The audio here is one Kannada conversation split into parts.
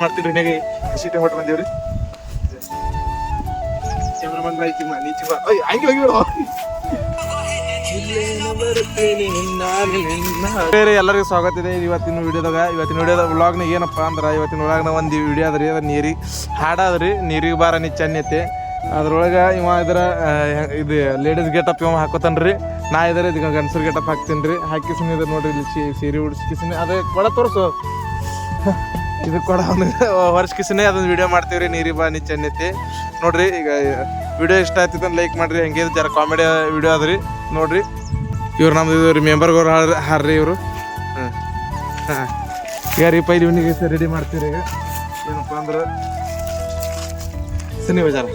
ಮಾಡ್ತೀನಿ ನೆಗೆ ಸೀಟೆ ಹೊಟ್ಟು ಬಂದೇವ್ರಿ? ಕ್ಯಾಮ್ರಾಮನ್ ಬಾಯ್ತಿ ಮಾ ನೀಚಿ ಬಾ. ಅಯ್ಯ ಹಂಗೆ ಹೋಗಿ ಬಿಡು. ಬೇರೆ ಎಲ್ಲರಿಗೂ ಸ್ವಾಗತ ಇದೆ. ಇವತ್ತಿನ ವಿಡಿಯೋದಾಗ ಇವತ್ತಿನ ವಿಡಿಯೋದ ವ್ಲಾಗ್ನಾಗ ಏನಪ್ಪ ಅಂದ್ರೆ ಇವತ್ತಿನ ವ್ಲಾಗ್ನ ಒಂದು ವಿಡಿಯೋ ಅದ ಅದ್ರ ನೀರಿ. ಹಾಡಾದ್ರಿ ನೀರಿಗೆ ಬಾರ ನೀ ಚೆನ್ನೈತಿ ಅದ್ರೊಳಗೆ ಇವ ಇದರ ಇದು ಲೇಡೀಸ್ ಗೆಟಪ್ ಇವ ಹಾಕೋತಾನ್ರಿ. ನಾ ಇದರ ಇದು ಗಂಡಸರ್ ಗೆಟಪ್ ಹಾಕ್ತೀನಿ ರೀ ಹಾಕಿ ಇದ್ರ ಇದು ನೋಡ್ರಿ ಇಲ್ಲಿ ಸೀರೆ ಉಡ್ಸ್ಕಿಸಿನಿ ಅದೇ ಕೊಡ ತೋರಿಸು. ಇದು ಕೊಡ ವರ್ಷಕ್ಕೆ ಅದೊಂದು ವಿಡಿಯೋ ಮಾಡ್ತೀವಿ ರೀ ನೀರಿ ಬಾ, ನೀ ನಿತ್ತಿ ನೋಡ್ರಿ, ಈಗ ವಿಡಿಯೋ ಇಷ್ಟ ಆಯ್ತಿತ್ತು ಲೈಕ್ ಮಾಡ್ರಿ, ಹಂಗೆ ಜರ ಕಾಮಿಡಿ ವಿಡಿಯೋ ಅದ್ರಿ ನೋಡ್ರಿ, ಇವ್ರು ನಮ್ದು ಇದು ಮೆಂಬರ್ಗವ್ರು ಹಾರ ಹಾರ್ರಿ ಇವರು. ಹಾಂ ಹಾಂ ಈಗ ರೀ ಪೈಲಿ ಇವನಿಗೆ ರೆಡಿ ಮಾಡ್ತೀರಿ ಈಗ. ಏನಪ್ಪ ಅಂದ್ರೆ ಸಿನಿ ಬಜಾರ.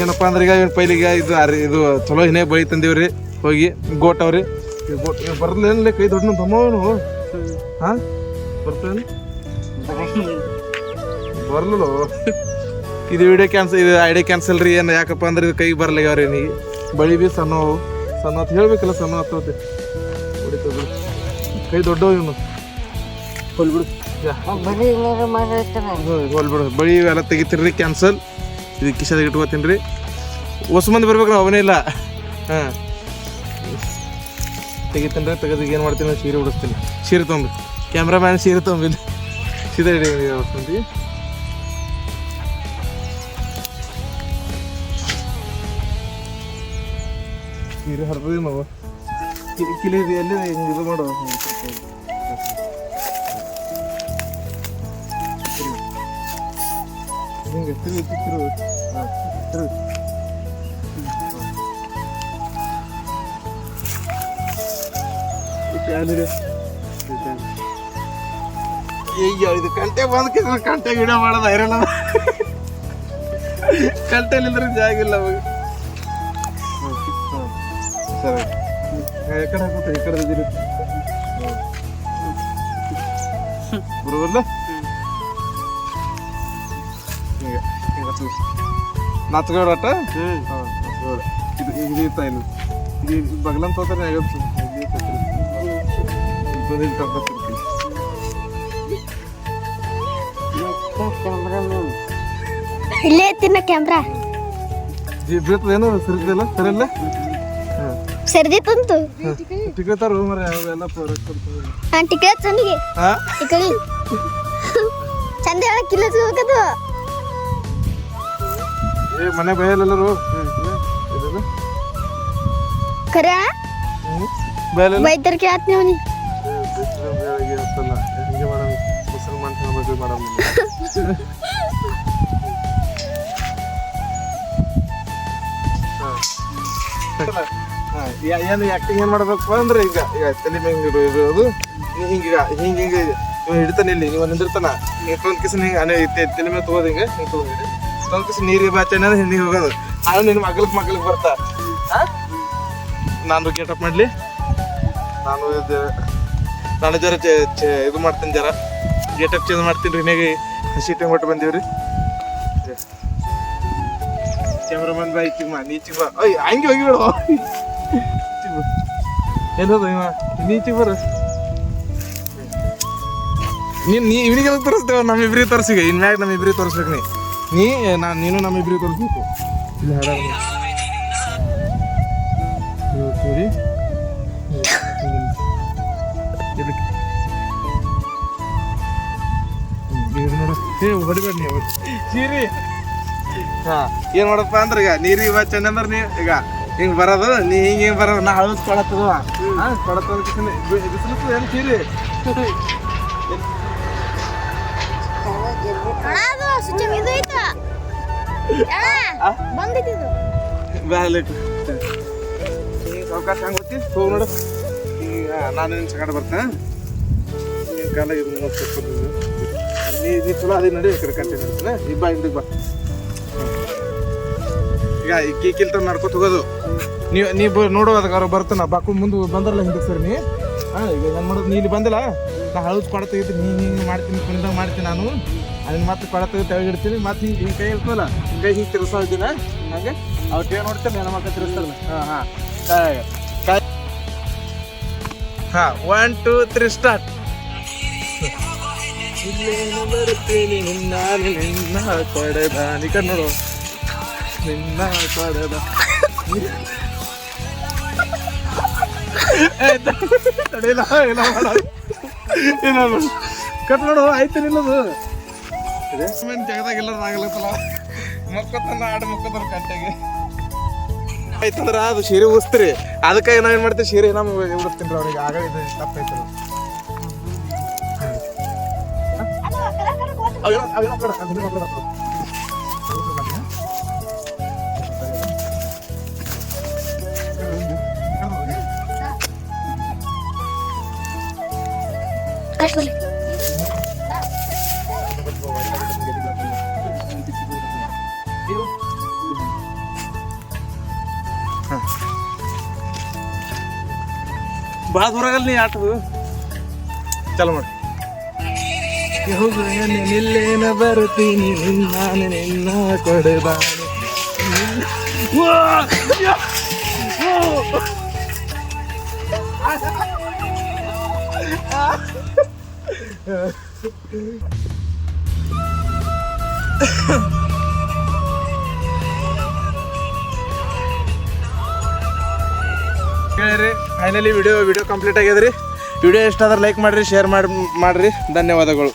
ಏನಪ್ಪ ಅಂದ್ರೆ ಈಗ ಇವ್ನ ಪೈಲಿಗೆ ಇದು ಹಾರಿ ಇದು ಚಲೋ ಹಿನೇ ಬಳಿ ತಂದೀವ್ರಿ. ಹೋಗಿ, ಗೋಟ್ ಅವ್ರಿ. ಗೋಟ್ ಕೈ ದೊಡ್ಡ ತಮ್ಮವನು ಹಾಂ? ಬರ್ತೇನೆ? ಬರ್ಲಿಲ್ಲ ಇದು ವಿಡಿಯೋ ಕ್ಯಾನ್ಸಲ್ ಇದು ಐಡಿಯಾ ಕ್ಯಾನ್ಸಲ್ ರೀ ಏನು ಯಾಕಪ್ಪ ಅಂದ್ರೆ ಇದು ಕೈಗೆ ಬರ್ಲಾಗ್ಯಾವ್ರಿ ನೀ. ಬಳಿ ಬಿ ಸಣ್ಣ. ಸಣ್ಣ ಅಂತ ಹೇಳ್ಬೇಕಲ್ಲ ಸಣ್ಣ ಹತ್ತೋತಿ ಹೊಡಿತದ ಕೈ ದೊಡ್ಡವ ಇವನು. ಹೊಲ್ಬಿಡು ಹೊಲ್ಬಿಡು ಬಳಿ ಎಲ್ಲ ತೆಗಿತೀರಿ ಕ್ಯಾನ್ಸಲ್ ಇದು ಕಿಶಾದಾಗ ಇಟ್ಕೋತೀನಿ ರೀ. ಹೊಸ ಮಂದಿ ಬರ್ಬೇಕು ನಾವು ಅವನೇ ಇಲ್ಲ. ಹಾಂ. ತೆಗಿತೀನಿ ರೀ ತೆಗೆದು ಏನು ಮಾಡ್ತೀನಿ ಸೀರೆ ಉಡಿಸ್ತೀನಿ. ಸೀರೆ ತೊಗೊಂಬಿ ಕ್ಯಾಮ್ರಾಮ್ಯಾನ್ ಸೀರೆ ತೊಗೊಂಬಿ ಸೀದಾ ಹಿಡಿ ವಸಂತಿ ಸೀರೆ ಹರಿದ್ವಿ ನಾವು ಕಿಲಿ ಕಿಲಿ ಇದು ಎಲ್ಲಿ ಹಿಂಗೆ ಇದು ಮಾಡು ಹಿಂಗೆ ತಿರು ತಿರು ಹಾಂ ತಿರು ಈಗ ಇದು ಕಂಟೆ ಬಂದ ಕಂಟೆ ಗಿಡ ಮಾಡೋದು ಐರಲ್ಲ ಕಂಟೆಲಿದ್ರೆ ಜಾಗ ಇಲ್ಲ ಅವಾಗ ಸರಿ ಈ ಕಡೆ ಹಾಕುತ್ತೆ ಈ ಕಡೆ ಇದಿರಿ ಬರೋಬರ್ಲ ಈಗ ಈಗ ನಾಚ್ಗೋಡ ಅಟ್ಟ ಹಾಂ ನಾಚ್ಗೋಡ ಇದು ಇದು ಇತ್ತ ಇಲ್ಲಿ ಇದು ಬಗಲಂತ ಹೋದ್ರೆ ಆಗತ್ತೆ ಬಂದಿದ್ದು ಕರ್ಕೊತಿರ್ತೀನಿ ಇಲ್ಲೇ ತಿನ್ನ ಕ್ಯಾಮ್ರಾ ಬೀಳ್ತದೇನು ಸರಿದಿಲ್ಲ ಸರಿಲ್ಲ ಸರ್ದಿತ್ತಂತು ಟಿಕೆತಾರ ಮರ ಅವೆಲ್ಲ ಕೊಡ್ತಾರೆ ಆ ಟಿಕೆಟ್ ಚಂದಿಗೆ ಹಾ ಈ ಕಡೆ ಚಂದ ಹೇಳಕ್ಕಿಲ್ಲ ತಿಳ್ಕದು ಏ ಮನೆ ಬಯಲೆಲ್ಲರು ಖರೆ ಬಯಲೆಲ್ಲ ಬೈದರ್ ಕೇಳತ್ ಮುಸಲ್ಮಾನ್ ಮೇಡಮ್ ಏನು ಆಕ್ಟಿಂಗ್ ಏನು ಮಾಡ್ಬೇಕು ಅಂದ್ರೆ ಈಗ ಈಗ ತಲೆ ಮೇಲೆ ಇರೋದು ಹಿಂಗೆ ಹಿಂಗೆ ಹಿಂಗೆ ಇವ ಹಿಡಿತಾನೆ ಇಲ್ಲಿ ನೀವು ನಿಂದಿರ್ತಾನ. ತೊಂದ್ ಕಿಸ್ ಹಿಂಗೆ ಅನೇ ತಲೆ ಮೇಲೆ ತಗೋದು ಹಿಂಗೆ ಹಿಂಗೆ ತಗೊಂಡಿರಿ ತೊಂದ್ ಕಿಸ್ ನೀರಿಗೆ ಬಾಚೆ ಹಿಂಗೆ ಹೋಗೋದು. ನಾನು ನಿನ್ನ ಮಗ್ಲಕ್ಕೆ ಮಗ್ಲಿಗೆ ಬರ್ತಾ? ನಾನು ಗೇಟಪ್ ಮಾಡಲಿ. ನಾನು ಇದು ನಾನು ಜರ ಇದು ಮಾಡ್ತೀನಿ ಜರ. ಗೇಟಪ್ ಚೇಂಜ್ ಮಾಡ್ತೀನಿ ರೀ ಹಸಿ ಟೈಮ್ ಹೊಟ್ಟು ಬಂದೀವಿ ರೀ ಕ್ಯಾಮ್ರಾಮನ್ ಬಾ ಈಚಿಗೆ ಮಾ ನೀಚಿಗೆ ಬಾ ಅಯ್ಯ ಹಂಗೆ ಹೋಗಿ ಬಿಡು. ಎಲ್ಲೋದು ಇವ? ನೀಚಿಗೆ ಬರ ನೀನು, ನೀ ಇವನಿಗೆ ತೋರಿಸ್ತೇವೆ ನಮ್ಮಿಬ್ರಿಗೆ ತೋರಿಸಿಗೆ ಇನ್ಮ್ಯಾಗ ನಮ್ಮಿಬ್ರಿಗೆ ತೋರಿಸ್ಬೇಕು ನೀ. ನೀ ನಾನು ನೀನು ನಮ್ಮಿಬ್ರಿಗೆ ತೋರಿಸ್ಬೇಕು. ಇಲ್ಲಿ ಸರಿ. ಇದು ನೋಡು ಏ, ಹೊಡಿಬೇಡ ನೀವು ಸೀರಿ. ಹಾ, ಏನ್ ಮಾಡಪ್ಪ ಅಂದ್ರೆ ಈಗ ನೀರಿ ಬಾ ಚೆನ್ನ ಅಂದ್ರೆ ನೀ ಈಗ ಹಿಂಗ್ ಬರೋದು, ನೀ ಹಿಂಗ್ ಹಿಂಗ್ ಬರೋದು, ನಾ ಹಳದ್ ಕೊಡತ್ತದ. ಹಾ, ಕೊಡತ್ತದ ಬಿಸಿಲು ಏನು ಸೀರಿ? ಹಂಗೆ ಈಗ ನಾನು ನಿನ್ನ ಬರ್ತೇನೆ. ಕಾಲ ಇದು ನೀ ನೀ ನಡಿ ಈ ಕಡೆ ಕಂಟಿನ್ಯೂ ಮಾಡ್ತಾನೆ. ಈ ಬಾ ಹಿಂದಕ್ಕೆ ಬಾ. ಈಗ ಈ ಕೀ ನಡ್ಕೋತ ಹೋಗೋದು. ನೀವು ನೀ ಬ ನೋಡು ಅದಕ್ಕೆ ಅವ್ರು ಬರ್ತಾನ ಬಾಕು ಮುಂದೆ ಬಂದ್ರಲ್ಲ ಹಿಂದಕ್ಕೆ ಸರ್ ನೀ. ಹಾಂ, ಈಗ ಏನು ಮಾಡೋದು? ನೀ ಇಲ್ಲಿ ಬಂದಿಲ್ಲ? ನಾ ಹಳದ್ ಕೊಡ ತೆಗಿತೀನಿ. ನೀ ಹಿಂಗೆ ಮಾಡ್ತೀನಿ ಕುಂದಾಗ ಮಾಡ್ತೀನಿ ನಾನು. ಅದನ್ನ ಮತ್ತೆ ಕೊಡ ತೆಗೆದು ತೆಳಗಿಡ್ತೀನಿ ಮತ್ತೆ ಹಿಂಗೆ ಹಿಂಗೆ ಕೈ ಇರ್ತಲ್ಲ ಹಿಂಗೆ ಹಿಂಗೆ ತಿರ್ಸೋ ಇದ್ದೀನ ಹಂಗೆ? ಅವ್ರು ಕೈ ನೋಡ್ತಾರೆ ನನ್ನ ಮಕ್ಕ ತಿರ್ಸ್ತಾರಲ್ಲ ಹಾಂ ಹಾಂ. ಕಾಯ, ಕಾಯ್. ಹಾಂ ಒನ್ ಟೂ ತ್ರೀ ಸ್ಟಾರ್ಟ್ ಇಲ್ಲೇನು ಬರ್ತೀನಿ ನಿನ್ನ ನಿನ್ನ ಕೊಡದ. ನೀ ಕಣ್ ನೋಡು. ನಿನ್ನ ಕೊಡದ. ತಡೆಯಿಲ್ಲ ಏನೋ ಏನೋ. ಕಟ್ ನೋಡು ಆಯ್ತು ನಿಲ್ಲದು ರೇಷ್ಮೆನ್ ಎಲ್ಲರೂ ಆಗಲತ್ತಲ್ಲ. ಮಕ್ಕತನ ಆಡು ಮಕ್ಕೋತಾರ ಕಟ್ಟಾಗೆ. ಆಯ್ತಂದ್ರ ಅದು ಸೀರೆ ಉಸ್ತ್ರಿ. ಅದಕ್ಕೆ ಏನೋ ಏನು ಮಾಡ್ತೀವಿ ಸೀರೆ ನಮ್ಗೆ ಉಡಿಸ್ತೀನಿ ಅವ್ರಿಗೆ. ಆಗ ಇದು ದೂರ ಆಗಲ್ಲ ನೀ ಆಟದು ಚಲೋ ಮಾಡಿ ನಿಲ್ಲೇನ ಬರ್ತೀನಿ ನಾನು ನಿನ್ನ ಕೊಡಬಾನೆ ಕೇಳಿರಿ ಫೈನಲಿ ವಿಡಿಯೋ ವಿಡಿಯೋ ಕಂಪ್ಲೀಟ್ ಆಗ್ಯದ್ರಿ ವಿಡಿಯೋ ಇಷ್ಟ ಆದ್ರೆ ಲೈಕ್ ಮಾಡಿರಿ ಶೇರ್ ಮಾಡಿ ಮಾಡಿರಿ. ಧನ್ಯವಾದಗಳು.